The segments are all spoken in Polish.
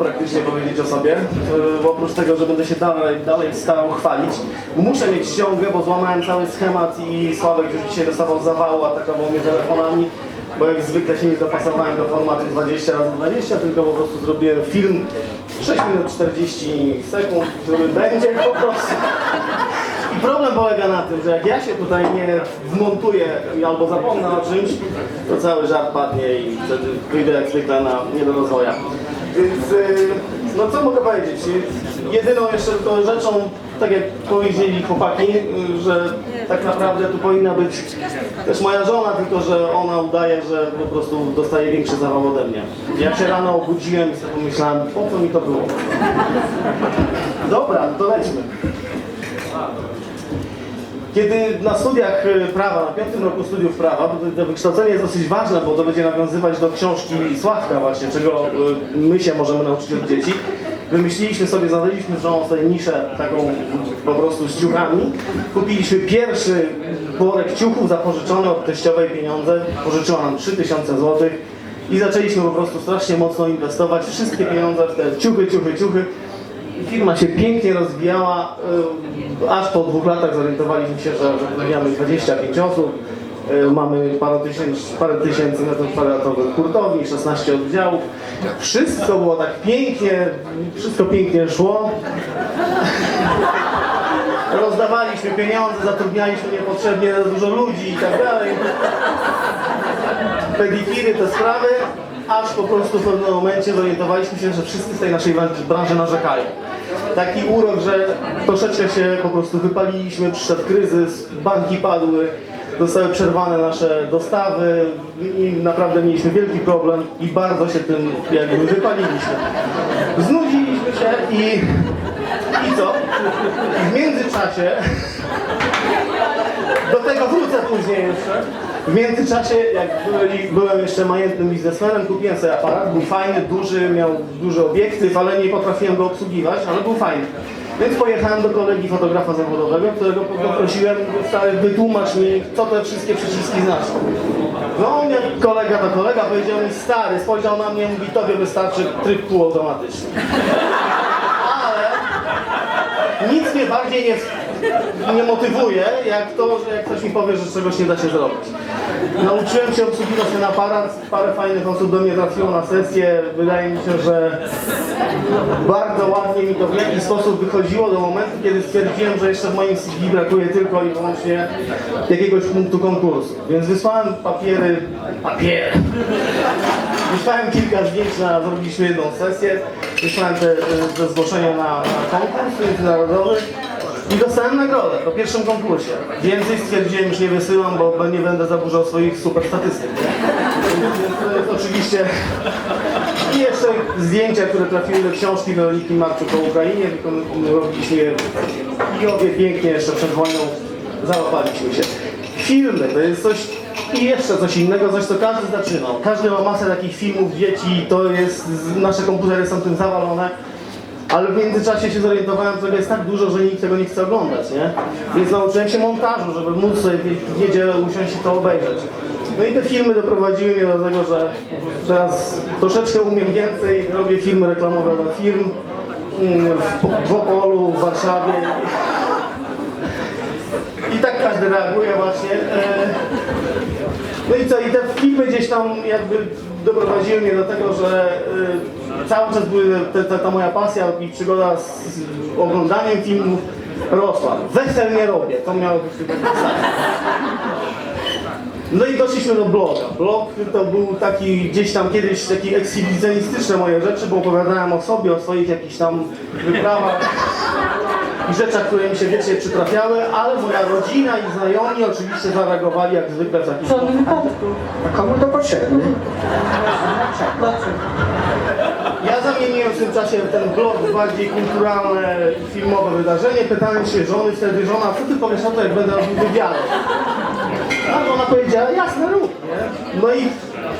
praktycznie powiedzieć o sobie, e, oprócz tego, że będę się dalej, dalej starał chwalić, muszę mieć ściągę, bo złamałem cały schemat i Sławek już dzisiaj dostawał zawału, atakował mnie telefonami, bo jak zwykle się nie dopasowałem do formatu 20 razy 20 tylko po prostu zrobiłem film 6 minut 40 sekund, który będzie po prostu. I problem polega na tym, że jak ja się tutaj nie wmontuję albo zapomnę o czymś, to cały żart padnie i wtedy wyjdę jak zwykle na nie do rozwoja. Więc y, no co mogę powiedzieć? Jedyną jeszcze tylko rzeczą, tak jak powiedzieli chłopaki, y, że tak naprawdę tu powinna być też moja żona, tylko że ona udaje, że po prostu dostaje większy zawał ode mnie. Jak się rano obudziłem i sobie pomyślałem, po co mi to było? Dobra, to lećmy. Kiedy na studiach y, prawa, na piątym roku studiów prawa, bo to, wykształcenie jest dosyć ważne, bo to będzie nawiązywać do książki Sławka właśnie, czego y, my się możemy nauczyć od dzieci. Wymyśliliśmy sobie, zadaliśmy żoną sobie niszę taką po prostu z ciuchami. Kupiliśmy pierwszy worek ciuchów zapożyczony od teściowej pieniądze. Pożyczyła nam 3000 zł. I zaczęliśmy po prostu strasznie mocno inwestować wszystkie pieniądze w te ciuchy, ciuchy, ciuchy. Firma się pięknie rozwijała, y, aż po dwóch latach zorientowaliśmy się, że zatrudniamy 25 osób, y, mamy parę tysięcy, parę tysięcy metrów kwadratowych hurtowni, 16 oddziałów. Wszystko było tak pięknie, wszystko pięknie szło. Rozdawaliśmy pieniądze, zatrudnialiśmy niepotrzebnie dużo ludzi i tak dalej. Pedikiry, te sprawy, aż po prostu w pewnym momencie zorientowaliśmy się, że wszyscy z tej naszej branży narzekają. Taki urok, że troszeczkę się po prostu wypaliliśmy, przyszedł kryzys, banki padły, zostały przerwane nasze dostawy i naprawdę mieliśmy wielki problem i bardzo się tym jakby wypaliliśmy. Znudziliśmy się i, i co? W międzyczasie do tego wrócę później jeszcze. W międzyczasie, jak byłem jeszcze majętnym biznesmenem, kupiłem sobie aparat, był fajny, duży, miał duży obiektyw, ale nie potrafiłem go obsługiwać, ale był fajny. Więc pojechałem do kolegi fotografa zawodowego, którego poprosiłem, stary, wytłumacz mi, co te wszystkie przyciski znaczą. No, jak kolega to kolega powiedział mi, stary, spojrzał na mnie, mówi, tobie wystarczy tryb półautomatyczny. Ale nic mnie bardziej nie, nie motywuje, jak to, że jak ktoś mi powie, że czegoś nie da się zrobić. Nauczyłem się obsługiwać ten aparat, parę fajnych osób do mnie trafiło na sesję. Wydaje mi się, że bardzo ładnie mi to w jakiś sposób wychodziło do momentu, kiedy stwierdziłem, że jeszcze w moim CV brakuje tylko i wyłącznie jakiegoś punktu konkursu. Więc wysłałem papiery, papiery. Wysłałem kilka zdjęć, na, zrobiliśmy jedną sesję, wysłałem te, te zgłoszenia na, na konkurs międzynarodowy i dostałem nagrodę po pierwszym konkursie. Więcej stwierdziłem, już nie wysyłam, bo nie będę zaburzał swoich super statystyk. To jest oczywiście i jeszcze zdjęcia, które trafiły do książki Weroniki Marczuk o Ukrainie, robiliśmy je i obie pięknie jeszcze przed wojną załapaliśmy się. Filmy to jest coś i jeszcze coś innego, coś co każdy zaczynał. Każdy ma masę takich filmów dzieci, to jest, nasze komputery są tym zawalone. Ale w międzyczasie się zorientowałem, że jest tak dużo, że nikt tego nie chce oglądać, nie? Więc nauczyłem się montażu, żeby móc sobie w niedzielę usiąść i to obejrzeć. No i te filmy doprowadziły mnie do tego, że teraz troszeczkę umiem więcej, robię filmy reklamowe dla firm mm, w, w Opolu, w Warszawie. I tak każdy reaguje właśnie. E, No i co, i te filmy gdzieś tam jakby doprowadziły mnie do tego, że y, cały czas były te, te, ta moja pasja i przygoda z, z oglądaniem filmów rosła. Wesel nie robię, to miało być tylko pisane. No i doszliśmy do bloga. Blog to był taki gdzieś tam kiedyś taki ekshibicjonistyczne moje rzeczy, bo opowiadałem o sobie, o swoich jakichś tam wyprawach i rzeczach, które mi się wiecznie przytrafiały, ale moja rodzina i znajomi oczywiście zareagowali jak zwykle w taki Co? A komu to potrzebne? Ja w tym czasie ten blog bardziej kulturalne, filmowe wydarzenie. Pytałem się żony wtedy, żona, co ty powiesz na to, jak będę robił wywiady? A ona powiedziała, jasne rób, nie? No i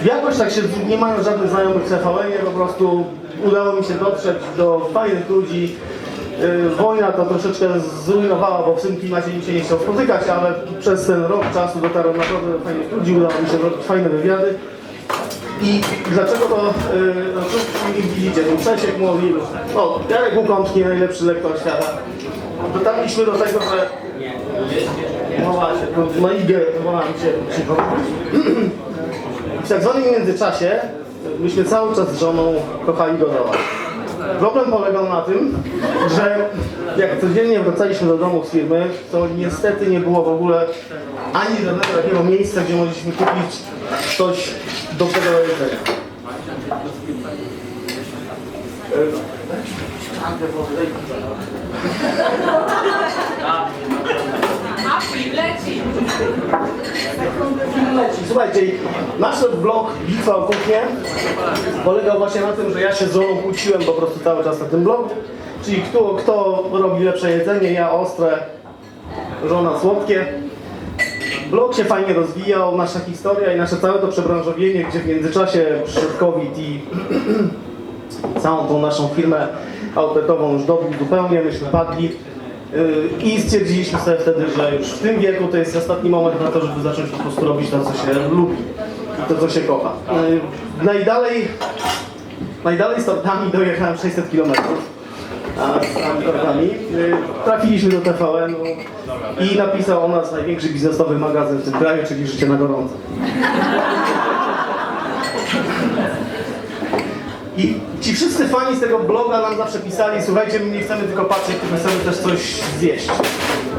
jakoś tak się, nie mając żadnych znajomych w po prostu udało mi się dotrzeć do fajnych ludzi. Yy, Wojna to troszeczkę zrujnowała, bo w tym klimacie nikt się nie chciał spotykać, ale przez ten rok czasu dotarłem naprawdę do fajnych ludzi, udało mi się zrobić fajne wywiady. I dlaczego to, yy, no, tu widzicie, tu Czesiek mówi, o, Jarek Łukomski, najlepszy lektor świata. Dotarliśmy do tego, że no właśnie, to na igę wolałem się cicho. W tak zwanym międzyczasie myśmy cały czas z żoną kochali gotować. Problem polegał na tym, że jak codziennie wracaliśmy do domu z firmy, to niestety nie było w ogóle ani żadnego takiego miejsca, gdzie mogliśmy kupić coś dobrego do jedzenia. Film leci. Słuchajcie, nasz blog Bitwa o kuchnię polegał właśnie na tym, że ja się z żoną kłóciłem po prostu cały czas na tym blogu. Czyli kto, kto robi lepsze jedzenie, ja ostre, żona słodkie. Blog się fajnie rozwijał, nasza historia i nasze całe to przebranżowienie, gdzie w międzyczasie przyszedł COVID i całą tą naszą firmę outletową już dobił zupełnie, myśmy padli. Yy, I stwierdziliśmy sobie wtedy, że już w tym wieku to jest ostatni moment na to, żeby zacząć po prostu robić to, co się lubi i to, co się kocha. Yy, Najdalej, najdalej z tortami dojechałem 600 km. A z tortami yy, trafiliśmy do TVN-u i napisał o nas największy biznesowy magazyn w tym kraju, czyli Życie na gorąco. I ci wszyscy fani z tego bloga nam zawsze pisali, słuchajcie, my nie chcemy tylko patrzeć, tylko chcemy też coś zjeść.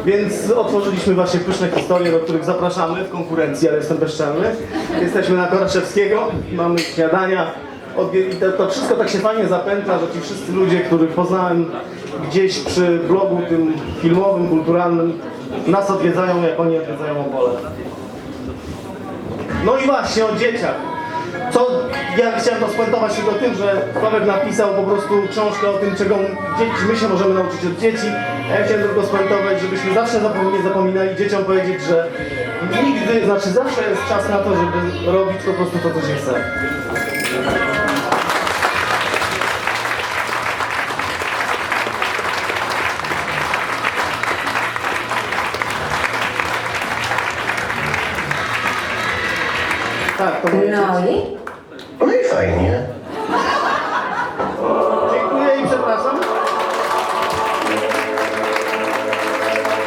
Więc otworzyliśmy właśnie pyszne historie, do których zapraszamy w konkurencji, ale jestem bezczelny. Jesteśmy na Koraszewskiego, mamy śniadania. I to, to wszystko tak się fajnie zapętla, że ci wszyscy ludzie, których poznałem gdzieś przy blogu tym filmowym, kulturalnym, nas odwiedzają, jak oni odwiedzają Opole. No i właśnie o dzieciach. Co ja chciałem to spuentować tylko tym, że Sławek napisał po prostu książkę o tym, czego dzieci, my się możemy nauczyć od dzieci. Ja chciałem tylko spuentować, żebyśmy zawsze nie zapominali dzieciom powiedzieć, że nigdy, znaczy zawsze jest czas na to, żeby robić po prostu to, co się chce. Tak, to moje No dzieci. i? No i fajnie. Dziękuję i przepraszam.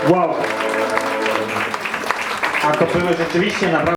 Wow. A to były rzeczywiście naprawdę